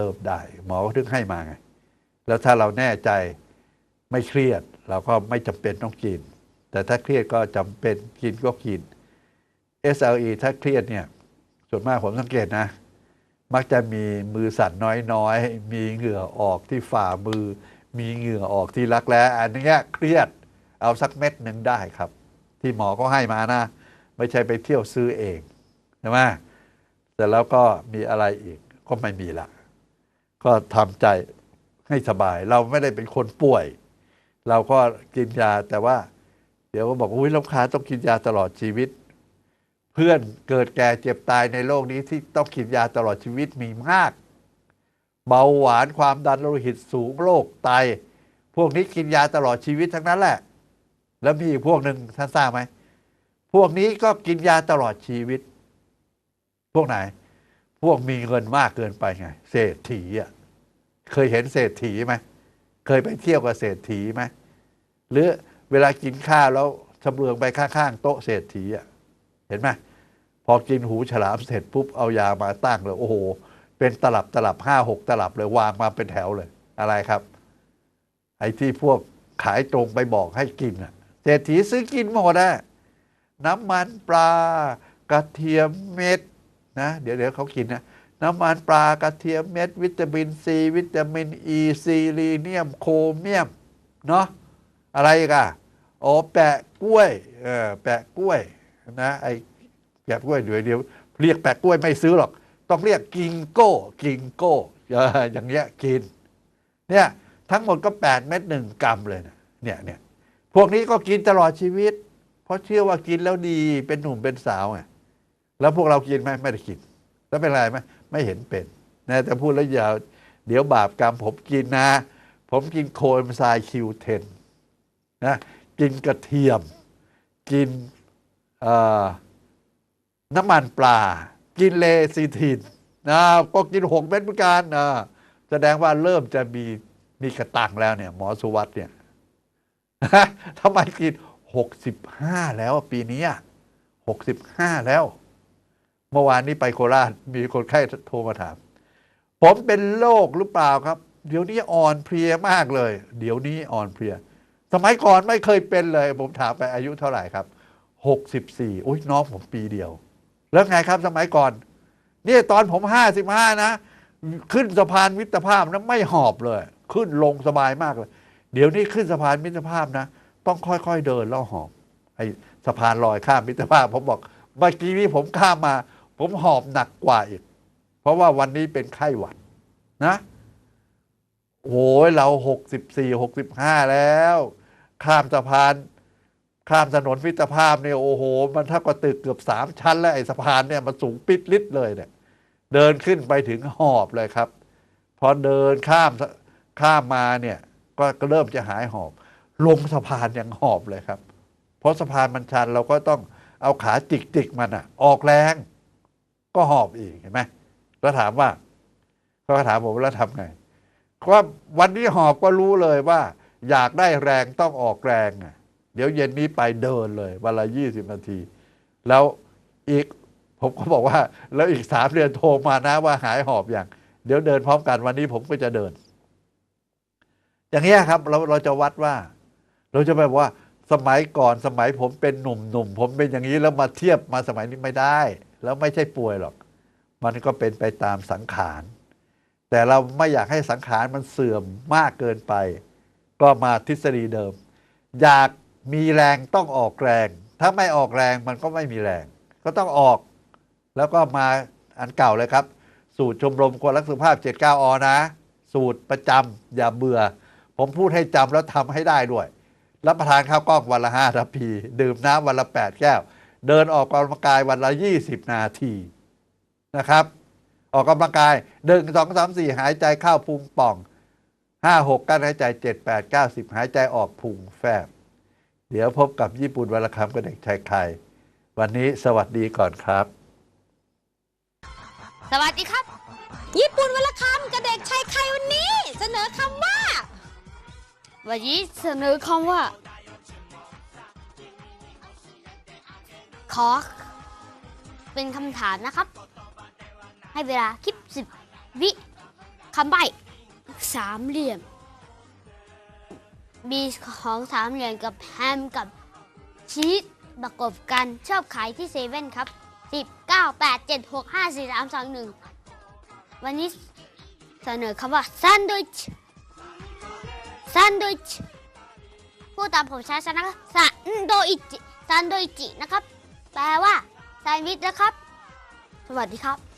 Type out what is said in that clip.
เริ่มได้ หมอก็ถึงให้มาไง แล้วถ้าเราแน่ใจไม่เครียด เราก็ไม่จำเป็นต้องกิน แต่ถ้าเครียดก็จำเป็นกินก็กิน SLE ถ้าเครียดเนี่ยส่วนมากผมสังเกตนะ มักจะมีมือสั่นน้อยๆ มีเหงื่อออกที่ฝ่ามือ มีเหงื่อออกที่รักแร้อันนี้เครียดเอาสักเม็ดหนึ่งได้ครับ ที่หมอก็ให้มานะ ไม่ใช่ไปเที่ยวซื้อเองใช่ไหมแต่แล้วก็มีอะไรอีกก็ไม่มีละ ก็ทำใจให้สบาย เราไม่ได้เป็นคนป่วย เราก็กินยาแต่ว่า เดี๋ยวก็บอกอุ้ยลูกค้าต้องกินยาตลอดชีวิต เพื่อนเกิดแก่เจ็บตายในโลกนี้ที่ต้องกินยาตลอดชีวิตมีมาก เบาหวานความดันโลหิตสูงโรคไต พวกนี้กินยาตลอดชีวิตทั้งนั้นแหละ แล้วมีอีกพวกหนึ่งท่านทราบไหมพวกนี้ก็กินยาตลอดชีวิต พวกไหน พวกมีเงินมากเกินไปไง เศรษฐีอะเคยเห็นเศรษฐีไหมเคยไปเที่ยวกับเศรษฐีไหมหรือเวลากินข้าวแล้วชำเลืองไปข้างๆโต๊ะเศรษฐีอะเห็นไหมพอกินหูฉลามเสร็จปุ๊บเอายามาตั้งเลยโอ้โห เป็นตลับตลับห้าหกตลับเลยวางมาเป็นแถวเลย อะไรครับ ไอ้ที่พวกขายตรงไปบอกให้กินอะเศรษฐีซื้อกินหมดอะน้ำมันปลากระเทียมเม็ด นะเดี๋ยวเดี๋ยวเขากินนะน้ำมันปลากระเทียมเม็ด วิตามินซีวิตามินอีซีลีเนียมโครเมียมเนาะอะไรกอะอ๋อแปะกล้วยเออแปะกล้วยนะไอแปะกล้วยเดี๋ยวเดี๋ยวเรียกแปะกล้วยไม่ซื้อหรอก ต้องเรียกกิงโก้กิงโก้อย่างเงี้ยกินเนี่ยทั้งหมดก็ 8 เม็ดหนึ่งกรัมเลยนะเนี่ยเนี่ยพวกนี้ก็กินตลอดชีวิต เพราะเชื่อว่ากินแล้วดีเป็นหนุ่มเป็นสาวไง แล้วพวกเรากินไหมไม่ได้กิน แล้วเป็นไรไหมไม่เห็นเป็นนะแต่พูดแล้วอย่าเดี๋ยวบาปกรรมผมกินนะ ผมกินโคเอนไซม์คิวเทนนะกินกระเทียม กินน้ำมันปลา กินเลซิทินนะก็กินหกเม็ดเหมือนกันนะแสดงว่าเริ่มจะมีมีกระตังแล้วเนี่ยหมอสุวัตเนี่ยทำไมกินหกสิบห้าแล้วปีนี้หกสิบห้าแล้ว เมื่อวานนี้ไปโคราชมีคนไข้โทรมาถาม ผมเป็นโรคหรือเปล่าครับ เดี๋ยวนี้อ่อนเพลียมากเลย เดี๋ยวนี้อ่อนเพลีย สมัยก่อนไม่เคยเป็นเลย ผมถามไปอายุเท่าไหร่ครับหกสิบสี่อุ้ยน้องผมปีเดียว แล้วไงครับสมัยก่อนเนี่ยตอนผมห้าสิบห้านะ ขึ้นสะพานมิตรภาพนะไม่หอบเลย ขึ้นลงสบายมากเลย เดี๋ยวนี้ขึ้นสะพานมิตรภาพนะ ต้องค่อยๆเดินแล้วหอบไอ้สะพานลอยข้ามมิตรภาพ ผมบอกเมื่อกี้นี้ผมข้ามมา ผมหอบหนักกว่าอีก เพราะว่าวันนี้เป็นไข้หวัดนะโอ้ยเราหกสิบสี่หกสิบห้าแล้ว ข้ามสะพาน ข้ามถนนมิตรภาพเนี่ยโอ้โห มันเท่ากับตึกเกือบสามชั้น แล้วไอ้สะพานเนี่ยมันสูงปิดลิดเลยเนี่ย เดินขึ้นไปถึงหอบเลยครับ พอเดินข้ามข้ามมาเนี่ย ก็เริ่มจะหายหอบ ลงสะพานยังหอบเลยครับ เพราะสะพานมันชันเราก็ต้องเอาขาจิกจิกมันอะออกแรง ก็หอบอีกเห็นไหมแล้วถามว่าเขาถามผมแล้วทำไงว่าวันนี้หอบก็รู้เลยว่า อยากได้แรงต้องออกแรงอะเดี๋ยวเย็นนี้ไปเดินเลยวันละยี่สิบนาที แล้วอีกผมก็บอกว่า แล้วอีกสามเดือนโทรมานะว่าหายหอบอย่าง เดี๋ยวเดินพร้อมกันวันนี้ผมก็จะเดิน อย่างเงี้ครับ เราเราจะวัดว่า เราจะแบบว่าสมัยก่อนสมัยผมเป็นหนุ่มหนุ่มผมเป็นอย่างนี้แล้วมาเทียบมาสมัยนี้ไม่ได้ แล้วไม่ใช่ป่วยหรอก มันก็เป็นไปตามสังขาร แต่เราไม่อยากให้สังขารมันเสื่อมมากเกินไป ก็มาทฤษฎีเดิม อยากมีแรงต้องออกแรง ถ้าไม่ออกแรงมันก็ไม่มีแรง ก็ต้องออก แล้วก็มาอันเก่าเลยครับ สูตรชมรมคนรักสุขภาพ 79อนะ สูตรประจำอย่าเบื่อ ผมพูดให้จำแล้วทำให้ได้ด้วย รับประทานข้าวกล้องวันละ5ทัพพี ดื่มน้ำวันละ 8 แก้ว เดินออกกำลังกายวันละ 20 นาทีนะครับ ออกกำลังกายหนึ่งสองสามสี่หายใจเข้าพุงป่องห้าหกกั้นหายใจเจ็ดแปดเก้าสิบหายใจออกพุงแฟบ เดี๋ยวพบกับญี่ปุ่นวันละคำกับเด็กชายไข่วันนี้สวัสดีก่อนครับ สวัสดีครับ ญี่ปุ่นวันละคำกับเด็กชายไข่วันนี้ เสนอคำว่า วันนี้เสนอคำว่า ขอเป็นคำถามนะครับ ให้เวลาคิดสิบวิคำใบสามเหลี่ยมมีของสามเหลี่ยมกับแฮมกับชีสประกบกันชอบขายที่เซเว่นครับ10 9 8 7 6 5 4 3 2 1วันนี้เสนอคำว่าแซนด์วิชแซนด์วิชพูดตามผมช้าๆนะครับแซนด์วิชแซนด์วิชนะครับ แปลว่าแซนด์วิชนะครับ สวัสดีครับ